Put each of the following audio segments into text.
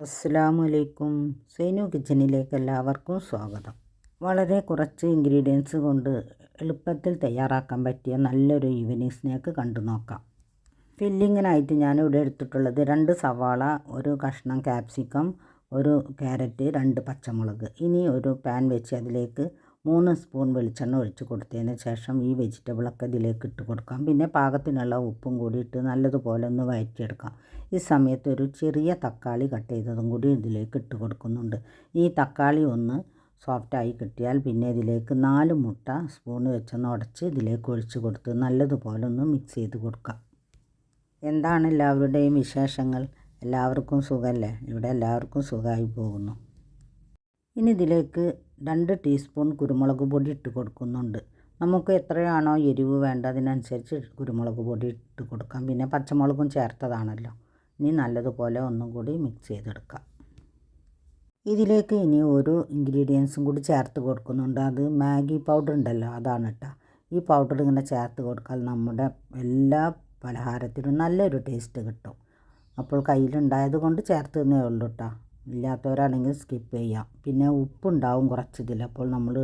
അസ്സാം വലൈക്കും സൈനു കിച്ചണിലേക്ക് എല്ലാവർക്കും സ്വാഗതം. വളരെ കുറച്ച് ഇൻഗ്രീഡിയൻസ് കൊണ്ട് എളുപ്പത്തിൽ തയ്യാറാക്കാൻ പറ്റിയ നല്ലൊരു ഈവനിങ് സ്നാക്ക് കണ്ടു നോക്കാം. ഫില്ലിങ്ങിനായിട്ട് ഇവിടെ എടുത്തിട്ടുള്ളത് രണ്ട് സവാള ഒരു കഷ്ണം ക്യാപ്സിക്കം ഒരു ക്യാരറ്റ് രണ്ട് പച്ചമുളക്. ഇനി ഒരു പാൻ വെച്ച് അതിലേക്ക് മൂന്ന് സ്പൂൺ വെളിച്ചെണ്ണ ഒഴിച്ച് കൊടുത്തതിന് ശേഷം ഈ വെജിറ്റബിളൊക്കെ ഇതിലേക്ക് ഇട്ട് കൊടുക്കാം. പിന്നെ പാകത്തിനുള്ള ഉപ്പും കൂടി ഇട്ട് നല്ലതുപോലെ ഒന്ന് വഴറ്റിയെടുക്കാം ഈ സമയത്ത് ഒരു ചെറിയ തക്കാളി കട്ട് ചെയ്തതും കൂടി ഇതിലേക്ക് ഇട്ട് കൊടുക്കുന്നുണ്ട്. ഈ തക്കാളി ഒന്ന് സോഫ്റ്റായി കിട്ടിയാൽ പിന്നെ ഇതിലേക്ക് നാല് മുട്ട സ്പൂൺ വെച്ചൊന്ന് ഉടച്ച് ഇതിലേക്ക് ഒഴിച്ച് കൊടുത്ത് നല്ലതുപോലെ ഒന്ന് മിക്സ് ചെയ്ത് കൊടുക്കാം. എന്താണ് എല്ലാവരുടെയും വിശേഷങ്ങൾ? എല്ലാവർക്കും സുഖമല്ലേ ഇവിടെ എല്ലാവർക്കും സുഖമായി പോകുന്നു. ഇനി ഇതിലേക്ക് രണ്ട് ടീസ്പൂൺ കുരുമുളക് പൊടി ഇട്ട് കൊടുക്കുന്നുണ്ട്. നമുക്ക് എത്രയാണോ എരിവ് വേണ്ടതിനനുസരിച്ച് കുരുമുളക് പൊടി ഇട്ട് കൊടുക്കാം. പിന്നെ പച്ചമുളകും ചേർത്തതാണല്ലോ. ഇനി നല്ലതുപോലെ ഒന്നും കൂടി മിക്സ് ചെയ്തെടുക്കാം. ഇതിലേക്ക് ഇനി ഒരു ഇൻഗ്രീഡിയൻസും കൂടി ചേർത്ത് കൊടുക്കുന്നുണ്ട്. അത് മാഗി പൗഡർ ഉണ്ടല്ലോ അതാണ് കേട്ടോ ഈ പൗഡർ ഇങ്ങനെ ചേർത്ത് കൊടുക്കാൻ നമ്മുടെ എല്ലാ പലഹാരത്തിനും നല്ലൊരു ടേസ്റ്റ് കിട്ടും. അപ്പോൾ കയ്യിലുണ്ടായത് കൊണ്ട് ചേർത്ത് തന്നേ ഉള്ളൂ കേട്ടോ ഇല്ലാത്തവരാണെങ്കിൽ സ്കിപ്പ് ചെയ്യാം. പിന്നെ ഉപ്പുണ്ടാവും കുറച്ച് ഇതിൽ അപ്പോൾ നമ്മൾ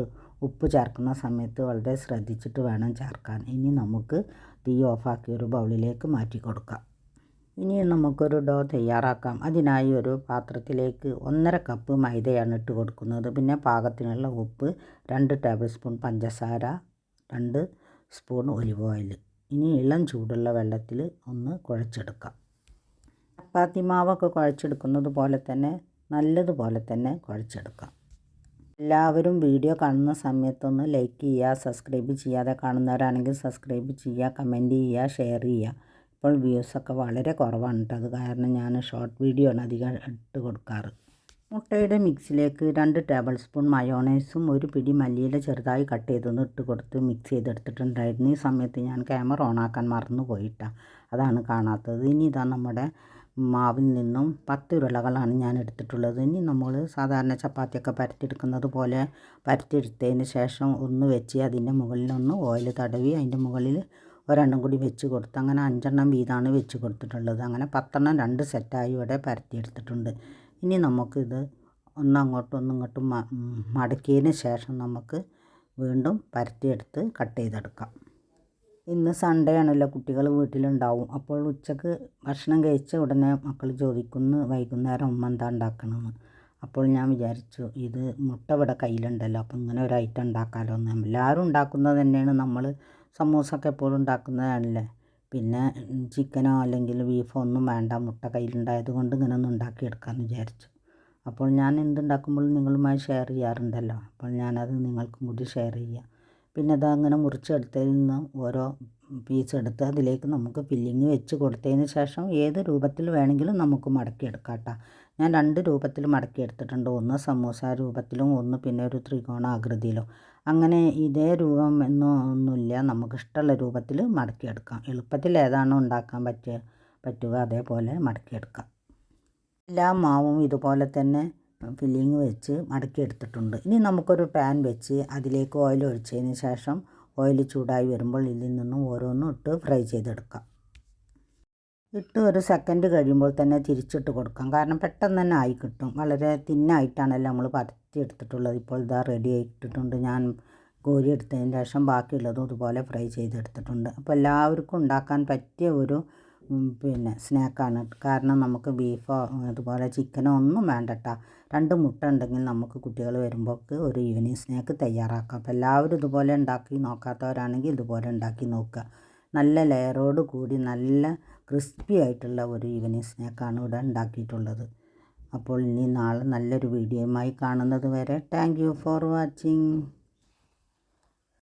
ഉപ്പ് ചേർക്കുന്ന സമയത്ത് വളരെ ശ്രദ്ധിച്ചിട്ട് വേണം ചേർക്കാൻ. ഇനി നമുക്ക് തീ ഓഫാക്കി ഒരു ബൗളിലേക്ക് മാറ്റി കൊടുക്കാം. ഇനി നമുക്കൊരു ഡോ തയ്യാറാക്കാം. അതിനായി ഒരു പാത്രത്തിലേക്ക് ഒന്നര കപ്പ് മൈദയാണ് ഇട്ട് കൊടുക്കുന്നത്. പിന്നെ പാകത്തിനുള്ള ഉപ്പ് രണ്ട് ടേബിൾ സ്പൂൺ പഞ്ചസാര രണ്ട് സ്പൂൺ ഒലിവ് ഓയിൽ ഇനി ഇളം ചൂടുള്ള വെള്ളത്തിൽ ഒന്ന് കുഴച്ചെടുക്കാം. ചപ്പാത്തി മാവൊക്കെ കുഴച്ചെടുക്കുന്നത് പോലെ തന്നെ നല്ലതുപോലെ തന്നെ കുഴച്ചെടുക്കാം. എല്ലാവരും വീഡിയോ കാണുന്ന സമയത്തൊന്ന് ലൈക്ക് ചെയ്യുക സബ്സ്ക്രൈബ് ചെയ്യാതെ കാണുന്നവരാണെങ്കിൽ സബ്സ്ക്രൈബ് ചെയ്യുക കമന്റ് ചെയ്യുക ഷെയർ ചെയ്യുക. ഇപ്പോൾ വ്യൂസൊക്കെ വളരെ കുറവാണ് കേട്ടോ. അത് കാരണം ഞാൻ ഷോർട്ട് വീഡിയോ ആണ് അധികം ഇട്ട് കൊടുക്കാറ്. മുട്ടയുടെ മിക്സിലേക്ക് രണ്ട് ടേബിൾ സ്പൂൺ മയോണൈസും ഒരു പിടി മല്ലിയില ചെറുതായി കട്ട് ചെയ്തൊന്ന് ഇട്ട് കൊടുത്ത് മിക്സ് ചെയ്തെടുത്തിട്ടുണ്ടായിരുന്നു. ഈ സമയത്ത് ഞാൻ ക്യാമറ ഓണാക്കാൻ മറന്നു പോയിട്ടാണ് അതാണ് കാണാത്തത്. ഇനി ഇതാ നമ്മുടെ മാവിൽ നിന്നും പത്ത് ഉരുളകളാണ് ഞാൻ എടുത്തിട്ടുള്ളത്. ഇനി നമ്മൾ സാധാരണ ചപ്പാത്തിയൊക്കെ പരത്തിയെടുക്കുന്നത് പോലെ പരത്തിയെടുത്തതിന് ശേഷം ഒന്ന് വെച്ച് അതിന്റെ മുകളിലൊന്ന് ഓയിൽ തടവി അതിന്റെ മുകളിൽ ഒരെണ്ണം കൂടി വെച്ച് കൊടുത്ത് അങ്ങനെ അഞ്ചെണ്ണം വീതമാണ് വെച്ച് കൊടുത്തിട്ടുള്ളത്. അങ്ങനെ പത്തെണ്ണം രണ്ട് സെറ്റായി ഇവിടെ പരത്തിയെടുത്തിട്ടുണ്ട്. ഇനി നമുക്കിത് ഒന്നങ്ങോട്ടും ഒന്നിങ്ങോട്ടും മടക്കിയതിന് ശേഷം നമുക്ക് വീണ്ടും പരത്തിയെടുത്ത് കട്ട് ചെയ്തെടുക്കാം. ഇന്ന് സൺഡേ ആണല്ലോ കുട്ടികൾ വീട്ടിലുണ്ടാവും. അപ്പോൾ ഉച്ചയ്ക്ക് ഭക്ഷണം കഴിച്ച ഉടനെ മക്കൾ ചോദിക്കുന്നു വൈകുന്നേരം ഉമ്മ എന്താ ഉണ്ടാക്കണമെന്ന് അപ്പോൾ ഞാൻ വിചാരിച്ചു ഇത് മുട്ട ഇവിടെ കയ്യിലുണ്ടല്ലോ അപ്പോൾ ഇങ്ങനെ ഒരു ഐറ്റം ഉണ്ടാക്കാമല്ലോ എന്ന് എല്ലാവരും ഉണ്ടാക്കുന്നത് തന്നെയാണ്. നമ്മൾ സമൂസൊക്കെ എപ്പോഴും ഉണ്ടാക്കുന്നതാണല്ലേ. പിന്നെ ചിക്കനോ അല്ലെങ്കിൽ ബീഫോ ഒന്നും വേണ്ട. മുട്ട കയ്യിലുണ്ടായത് കൊണ്ട് ഇങ്ങനെ ഒന്ന് ഉണ്ടാക്കിയെടുക്കാമെന്ന് വിചാരിച്ചു. അപ്പോൾ ഞാൻ എന്തുണ്ടാക്കുമ്പോഴും നിങ്ങളുമായി ഷെയർ ചെയ്യാറുണ്ടല്ലോ. അപ്പോൾ ഞാനത് നിങ്ങൾക്കും കൂടി ഷെയർ ചെയ്യാം. പിന്നെ അത് അങ്ങനെ മുറിച്ചെടുത്തതിൽ നിന്ന് ഓരോ പീസ് എടുത്ത് അതിലേക്ക് നമുക്ക് ഫില്ലിങ് വെച്ച് കൊടുത്തതിന് ശേഷം ഏത് രൂപത്തിൽ വേണമെങ്കിലും നമുക്ക് മടക്കിയെടുക്കാം കേട്ടോ. ഞാൻ രണ്ട് രൂപത്തിൽ മടക്കിയെടുത്തിട്ടുണ്ട്. ഒന്ന് സമൂസ രൂപത്തിലും ഒന്ന് പിന്നെ ഒരു ത്രികോണാകൃതിയിലും അങ്ങനെ ഇതേ രൂപം എന്നോ ഒന്നുമില്ല. നമുക്ക് ഇഷ്ടമുള്ള രൂപത്തിൽ മടക്കിയെടുക്കാം. എളുപ്പത്തിൽ ഏതാണോ ഉണ്ടാക്കാൻ പറ്റുക പറ്റുക അതേപോലെ മടക്കിയെടുക്കാം. എല്ലാ മാവും ഇതുപോലെ തന്നെ ഫില്ലിങ് വെച്ച് മടക്കി എടുത്തിട്ടുണ്ട്. ഇനി നമുക്കൊരു പാൻ വെച്ച് അതിലേക്ക് ഓയിൽ ഒഴിച്ചതിന് ശേഷം ഓയിൽ ചൂടായി വരുമ്പോൾ ഇതിൽ നിന്നും ഓരോന്നും ഇട്ട് ഫ്രൈ ചെയ്തെടുക്കാം. ഇട്ട് ഒരു സെക്കൻഡ് കഴിയുമ്പോൾ തന്നെ തിരിച്ചിട്ട് കൊടുക്കാം. കാരണം പെട്ടെന്ന് തന്നെ ആയി കിട്ടും. വളരെ തിന്നായിട്ടാണല്ലോ നമ്മൾ പരത്തി എടുത്തിട്ടുള്ളത്. ഇപ്പോൾ ഇതാ റെഡി ആയിട്ടിട്ടുണ്ട്. ഞാൻ കോരി എടുത്തതിന് ശേഷം ബാക്കിയുള്ളതും ഇതുപോലെ ഫ്രൈ ചെയ്തെടുത്തിട്ടുണ്ട്. അപ്പോൾ എല്ലാവർക്കും ഉണ്ടാക്കാൻ പറ്റിയ ഒരു പിന്നെ സ്നാക്കാണ്. കാരണം നമുക്ക് ബീഫോ അതുപോലെ ചിക്കനോ ഒന്നും വേണ്ടട്ട. രണ്ട് മുട്ട ഉണ്ടെങ്കിൽ നമുക്ക് കുട്ടികൾ വരുമ്പോൾക്ക് ഒരു ഈവനിങ് സ്നാക്ക് തയ്യാറാക്കാം. അപ്പോൾ എല്ലാവരും ഇതുപോലെ ഉണ്ടാക്കി നോക്കാത്തവരാണെങ്കിൽ ഇതുപോലെ ഉണ്ടാക്കി നോക്കുക. നല്ല ലെയറോട് കൂടി നല്ല ക്രിസ്പി ആയിട്ടുള്ള ഒരു ഈവനിങ് സ്നാക്കാണ് ഇവിടെ ഉണ്ടാക്കിയിട്ടുള്ളത്. അപ്പോൾ ഇനി നാളെ നല്ലൊരു വീഡിയോയുമായി കാണുന്നത് വരെ താങ്ക് യു ഫോർ വാച്ചിങ്.